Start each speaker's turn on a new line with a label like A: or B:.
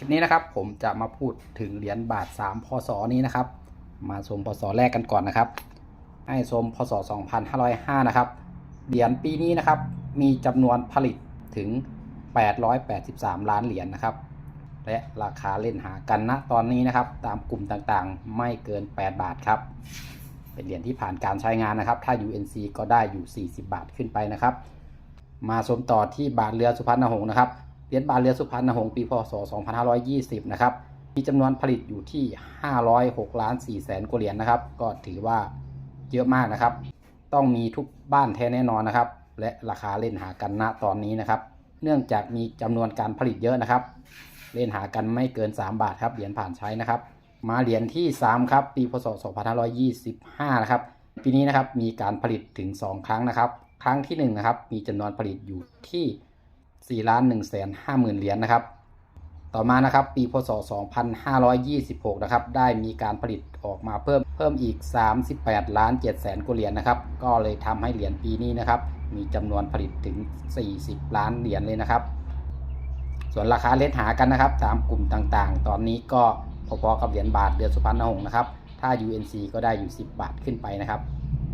A: คลิปนี้นะครับผมจะมาพูดถึงเหรียญบาท 3 พศ นี้นะครับ มาชมพศแรกกันก่อนนะครับ ให้ชมพศ 2505 นะครับ เหรียญปีนี้นะครับ มีจำนวนผลิตถึง 883 ล้านเหรียญนะครับ และราคาเล่นหากันณตอนนี้นะครับ ตามกลุ่มต่างๆ ไม่เกิน 8 บาทครับ เป็นเหรียญที่ผ่านการใช้งานนะครับ ถ้า UNC ก็ได้อยู่ 40 บาทขึ้นไปนะครับ มาชมต่อที่บาทเรือสุพรรณหงษ์นะครับ เหรียญบาทเรือสุพรรณหงษ์ปีพศ 2520 นะครับ มีจำนวนผลิตอยู่ที่ 506 ล้าน4แสนกว่าเหรียญนะครับ ก็ถือว่าเยอะมากนะครับ ต้องมีทุกบ้านแท้แน่นอนนะครับ และราคาเล่นหากันณตอนนี้นะครับ เนื่องจากมีจำนวนการผลิตเยอะนะครับ เล่นหากันไม่เกิน 3 บาทครับเหรียญผ่านใช้นะครับ มาเหรียญที่ 3 ครับ ปีพศ 2525 นะครับ ปีนี้นะครับมีการผลิตถึง 2 ครั้งนะครับ ครั้งที่1นะครับมีจำนวนผลิตอยู่ที่ 4ล้าน1แสน5หมื่นเหรียญนะครับ ต่อมานะครับปีพศ 2526 นะครับ ได้มีการผลิตออกมาเพิ่มเพิ่มอีก 38 ล้าน7แสนกว่าเหรียญนะครับ ก็เลยทำให้เหรียญปีนี้นะครับ มีจำนวนผลิตถึง 40 ล้านเหรียญเลยนะครับ ส่วนราคาเลทหากันนะครับตามกลุ่มต่างๆ ตอนนี้ก็พอๆกับเหรียญบาทเดือนสุพรรณหงษ์นะครับ ถ้า UNC ก็ได้อยู่ 10 บาทขึ้นไปนะครับ